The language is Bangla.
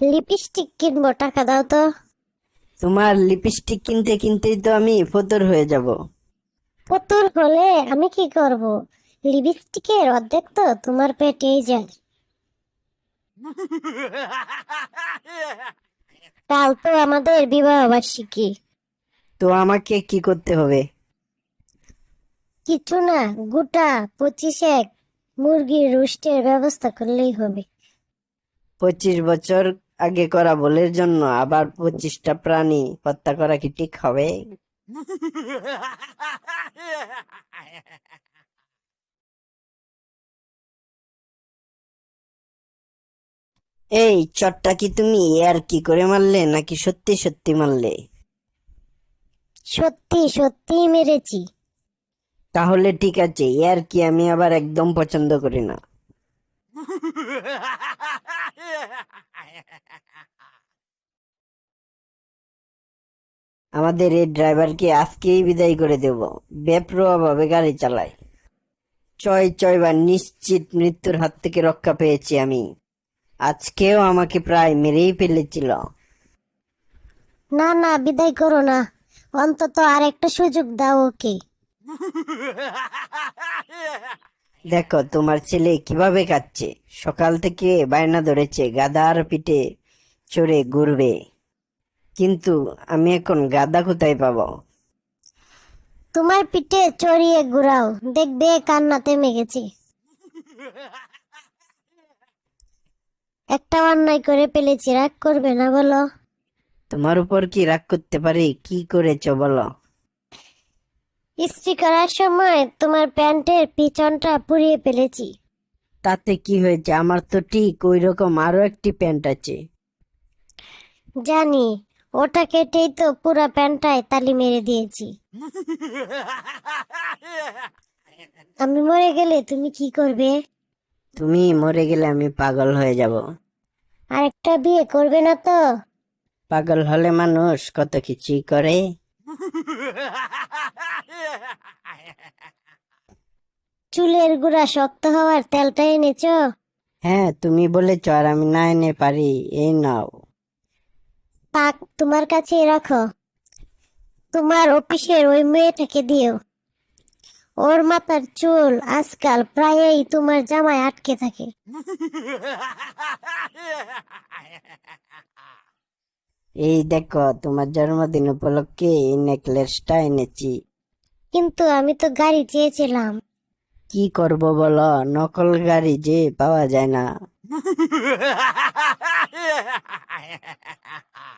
লিপস্টিক কিনবো টাকা দাও তো। তোমার লিপস্টিক কিনতে কিনতেই তো আমি ফতর হয়ে যাব। পতুর হলে আমি কি করব? লিপস্টিকের অর্ধেক তো তোমার পেটেই যায়। কাল তো আমাদের বিবাহ বার্ষিকী। তো আমাকে কি করতে হবে? কিছু না গোটা পঁচিশে মুরগির রোস্টের ব্যবস্থা করলেই হবে। পঁচিশ বছর আগে করা ভুলের জন্য আবার পঁচিশটা প্রাণী হত্যা করা কি ঠিক হবে? এই চটটা কি তুমি? আর কি করে মারলে? নাকি সত্যি সত্যি মারলে? সত্যি সত্যি মেরেছি। তাহলে ঠিক আছে আর কি আমি আবার একদম পছন্দ করি না। আমাদের এই ড্রাইভারকে আজকেই বিদায় করে দেব। বেপরোয়া ভাবে গাড়ি চালায়। চয় চয় বা নিশ্চিত মৃত্যুর হাত থেকে রক্ষা পেয়েছি আমি। আজকেও আমাকে প্রায় মেরেই ফেলেছিল। না না বিদায় করো না। অন্তত আর একটা সুযোগ দাও ওকে। দেখো তোমার ছেলে কীভাবে কাচ্ছে সকাল থেকে বায়না ধরেছে গাদার পিঠে চড়ে ঘুরবে। কিন্তু আমি এখন গাদা কোথায় পাবো? তোমার পিঠে চড়িয়ে ঘুরাও। দেখবে কান্না থেমে গেছে একটা অন্যায় করে ফেলেছি রাগ করবে না বলো। তোমার উপর কি রাগ করতে পারি? কি করেছ বলো? ইস্ত্রি করার সময় তোমার প্যান্টের পিছনটা পুড়িয়ে ফেলেছি। তাতে কি হয়েছে? আমার তো ঠিক ওই রকম আরও একটি প্যান্ট আছে। জানি ওটা কেটেই তো পুরা প্যান্টটায় তালি মেরে দিয়েছি। আমি মরে গেলে তুমি কি করবে? তুমি মরে গেলে আমি পাগল হয়ে যাব। আরেকটা বিয়ে করবে না তো? পাগল হলে মানুষ কত কিছুই করে। চুলের গুড়া শক্ত হওয়ার তেলটা এনেছো? হ্যাঁ তুমি বলেছ আর আমি না এনে পারি এই নাও। পাক তোমার কাছেই রাখো। তোমার অফিসের ওই মেয়েটাকে দিও। ওর মাথার চুল আজকাল প্রায়ই তোমার জামায় আটকে থাকে। এই দেখো তোমার জন্মদিন উপলক্ষে এই নেকলেসটা এনেছি। কিন্তু আমি তো গাড়ি চেয়েছিলাম। কি করব বলো? নকল গাড়ি যে পাওয়া যায় না।